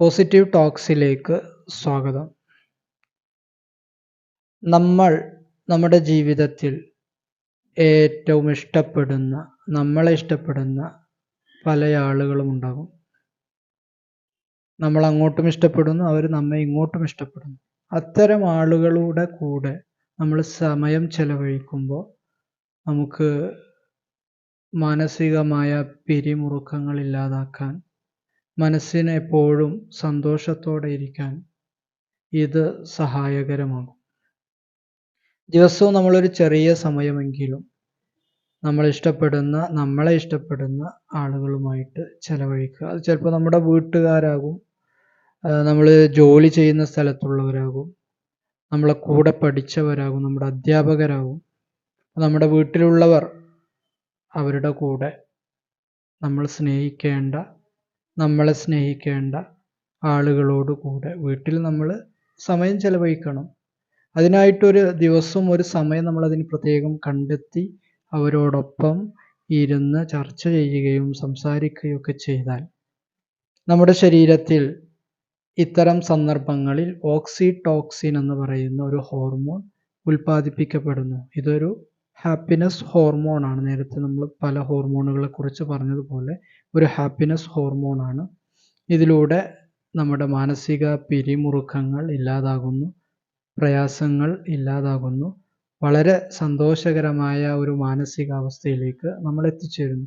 Positive ടോക്സിലേക്ക് സ്വാഗതം. നമ്മൾ നമ്മുടെ ജീവിതത്തിൽ ഏറ്റവും ഇഷ്ടപ്പെടുന്ന നമ്മളെ ഇഷ്ടപ്പെടുന്ന പല ആളുകളും ഉണ്ടാകും. നമ്മൾ അങ്ങോട്ടും ഇഷ്ടപ്പെടുന്നു അവർ നമ്മെ ഇങ്ങോട്ടും ഇഷ്ടപ്പെടുന്നു. അത്തരം ആളുകളുടെ കൂടെ നമ്മൾ സമയം ചെലവഴിക്കുമ്പോൾ നമുക്ക് മാനസികമായ പിരിമുറുക്കങ്ങൾ ഇല്ലാതാക്കാൻ മനസ്സിന് എപ്പോഴും സന്തോഷത്തോടെ ഇരിക്കാൻ ഇത് സഹായകരമാകും. ദിവസവും നമ്മളൊരു ചെറിയ സമയമെങ്കിലും നമ്മൾ ഇഷ്ടപ്പെടുന്ന നമ്മളെ ഇഷ്ടപ്പെടുന്ന ആളുകളുമായിട്ട് ചെലവഴിക്കുക. അത് ചിലപ്പോൾ നമ്മുടെ വീട്ടുകാരാകും നമ്മൾ ജോലി ചെയ്യുന്ന സ്ഥലത്തുള്ളവരാകും നമ്മളെ കൂടെ പഠിച്ചവരാകും നമ്മുടെ അധ്യാപകരാകും. നമ്മുടെ വീട്ടിലുള്ളവർ അവരുടെ കൂടെ നമ്മൾ സ്നേഹിക്കേണ്ട നമ്മളെ സ്നേഹിക്കേണ്ട ആളുകളോട് കൂടെ വീട്ടിൽ നമ്മൾ സമയം ചെലവഴിക്കണം. അതിനായിട്ടൊരു ദിവസം ഒരു സമയം നമ്മൾ അതിന് പ്രത്യേകം കണ്ടെത്തി അവരോടൊപ്പം ഇരുന്ന് ചർച്ച ചെയ്യുകയും സംസാരിക്കുകയും ഒക്കെ ചെയ്താൽ നമ്മുടെ ശരീരത്തിൽ ഇത്തരം സന്ദർഭങ്ങളിൽ ഓക്സിടോക്സിൻ എന്ന് പറയുന്ന ഒരു ഹോർമോൺ ഉൽപ്പാദിപ്പിക്കപ്പെടുന്നു. ഇതൊരു ഹാപ്പിനെസ് ഹോർമോണാണ് നേരത്തെ നമ്മൾ പല ഹോർമോണുകളെ കുറിച്ച് പറഞ്ഞതുപോലെ ഒരു ഹാപ്പിനെസ് ഹോർമോണാണ് ഇതിലൂടെ നമ്മുടെ മാനസിക പിരിമുറുക്കങ്ങൾ ഇല്ലാതാകുന്നു പ്രയാസങ്ങൾ ഇല്ലാതാകുന്നു വളരെ സന്തോഷകരമായ ഒരു മാനസികാവസ്ഥയിലേക്ക് നമ്മൾ എത്തിച്ചേരുന്നു.